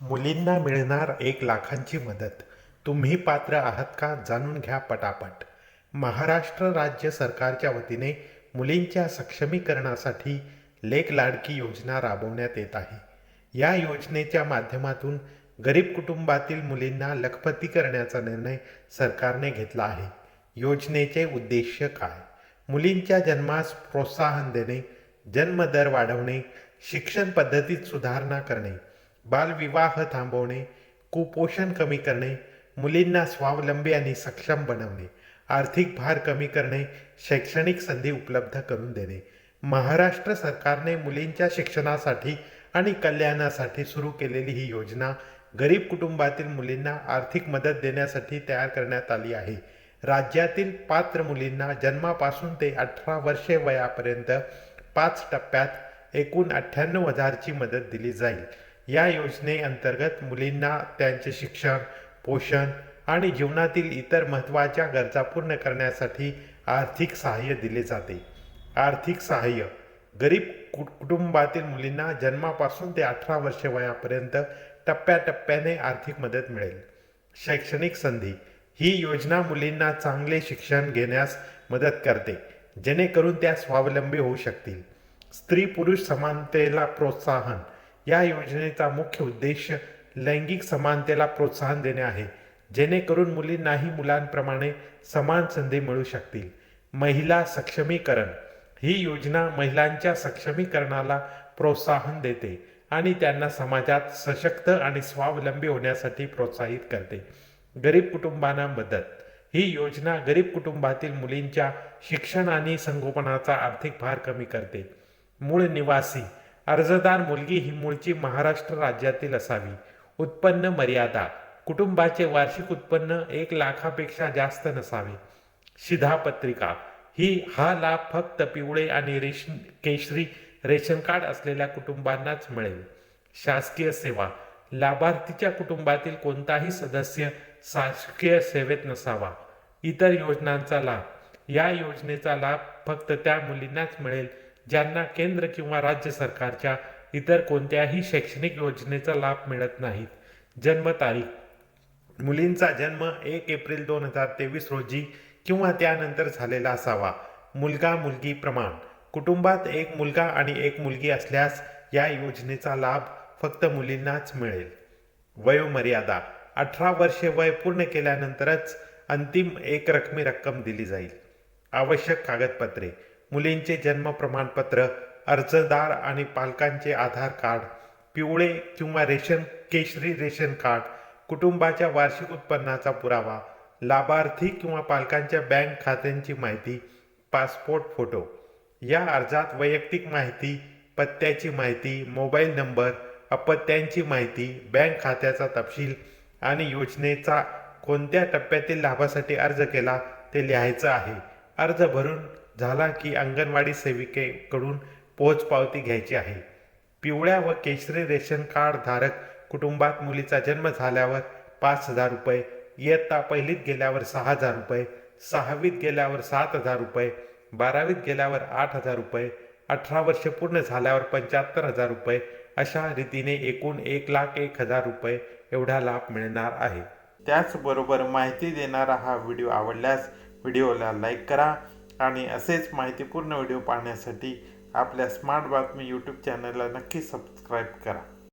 मुलींना मिळणार एक लाखांची मदत. तुम्ही पात्र आहात का जाणून घ्या पटापट. महाराष्ट्र राज्य सरकारच्या वतीने मुलींच्या सक्षमीकरणासाठी लेक लाडकी योजना राबवण्यात येत आहे. या योजनेच्या माध्यमातून गरीब कुटुंबातील मुलींना लखपती करण्याचा निर्णय सरकारने घेतला आहे. योजनेचे उद्देश काय? मुलींच्या जन्मास प्रोत्साहन देणे जन्मदर वाढवणे शिक्षण पद्धतीत सुधारणा करणे बालविवाह थांबवणे कुपोषण कमी करणे मुलींना स्वावलंबी आणि सक्षम बनवणे आर्थिक भार कमी करणे शैक्षणिक संधी उपलब्ध करून देणे. महाराष्ट्र सरकारने मुलींच्या शिक्षणासाठी आणि कल्याणासाठी सुरू केलेली ही योजना गरीब कुटुंबातील मुलींना आर्थिक मदत देण्यासाठी तयार करण्यात आली आहे. राज्यातील पात्र मुलींना जन्मापासून ते अठरा वर्षे वयापर्यंत पाच टप्प्यात एकूण अठ्ठ्याण्णव हजारची मदत दिली जाईल. या योजनेअंतर्गत मुलींना त्यांचे शिक्षण पोषण आणि जीवनातील इतर महत्त्वाच्या गरजा पूर्ण करण्यासाठी आर्थिक सहाय्य दिले जाते. आर्थिक सहाय्य. गरीब कुटुंबातील मुलींना जन्मापासून ते अठरा वर्षे वयापर्यंत टप्प्याटप्प्याने आर्थिक मदत मिळेल. शैक्षणिक संधी. ही योजना मुलींना चांगले शिक्षण घेण्यास मदत करते जेणेकरून त्या स्वावलंबी होऊ शकतील. स्त्री पुरुष समानतेला प्रोत्साहन. या योजनेचा मुख्य उद्देश लैंगिक समानतेला प्रोत्साहन देणे आहे जेणेकरून मुलींनाही मुलांप्रमाणे समान संधी मिळू शकतील. महिला सक्षमीकरण. ही योजना महिलांच्या सक्षमीकरणाला प्रोत्साहन देते आणि त्यांना समाजात सशक्त आणि स्वावलंबी होण्यासाठी प्रोत्साहित करते. गरीब कुटुंबांना मदत. ही योजना गरीब कुटुंबातील मुलींच्या शिक्षण आणि संगोपनाचा आर्थिक भार कमी करते. मूळ निवासी. अर्जदार मुलगी ही मूळची महाराष्ट्र राज्यातील असावी. उत्पन्न मर्यादा. कुटुंबाचे वार्षिक उत्पन्न एक लाखापेक्षा जास्त नसावे. शिधापत्रिका ही हा लाभ फक्त पिवळे आणि रेशन केशरी रेशन कार्ड असलेल्या कुटुंबांनाच मिळेल. शासकीय सेवा. लाभार्थीच्या कुटुंबातील कोणताही सदस्य शासकीय सेवेत नसावा. इतर योजनांचा लाभ. या योजनेचा लाभ फक्त त्या मुलींनाच मिळेल ज्यांना केंद्र किंवा राज्य सरकारच्या इतर कोणत्याही शैक्षणिक योजनेचा लाभ मिळत नाहीत जन्मतारीख मुलींचा जन्म एक एप्रिल दोन हजार तेवीस रोजी किंवा त्यानंतर झालेला असावा. मुलगा मुलगी प्रमाण. कुटुंबात एक मुलगा आणि एक मुलगी असल्यास या योजनेचा लाभ फक्त मुलींनाच मिळेल. वयोमर्यादा. अठरा वर्षे वय पूर्ण केल्यानंतरच अंतिम एक रकमी रक्कम दिली जाईल. आवश्यक कागदपत्रे. मुलींचे जन्म प्रमाणपत्र अर्जदार आणि पालकांचे आधार कार्ड पिवळे किंवा रेशन केशरी रेशन कार्ड कुटुंबाच्या वार्षिक उत्पन्नाचा पुरावा लाभार्थी किंवा पालकांच्या बँक खात्यांची माहिती पासपोर्ट फोटो. या अर्जात वैयक्तिक माहिती पत्त्याची माहिती मोबाईल नंबर अपत्यांची माहिती बँक खात्याचा तपशील आणि योजनेचा कोणत्या टप्प्यातील लाभासाठी अर्ज केला ते लिहायचं आहे. अर्ज भरून झाला की अंगणवाडी सेविकेकडून पोचपावती घ्यायची आहे. पिवळ्या व केशरी रेशन कार्ड धारक कुटुंबात मुलीचा जन्म झाल्यावर पाच हजार रुपये इयत्ता पहिलीत गेल्यावर सहा हजार रुपये सहावीत गेल्यावर सात हजार रुपये बारावीत गेल्यावर आठ हजार रुपये अठरा वर्ष पूर्ण झाल्यावर पंच्याहत्तर हजार रुपये अशा रीतीने एकूण एक लाख एक हजार रुपये एवढा लाभ मिळणार आहे. त्याचबरोबर माहिती देणारा हा व्हिडिओ आवडल्यास व्हिडिओला लाईक करा आणि असेच माहितीपूर्ण व्हिडिओ पाहण्यासाठी आपल्या स्मार्ट बातमी यूट्यूब चॅनलला नक्की सबस्क्राईब करा.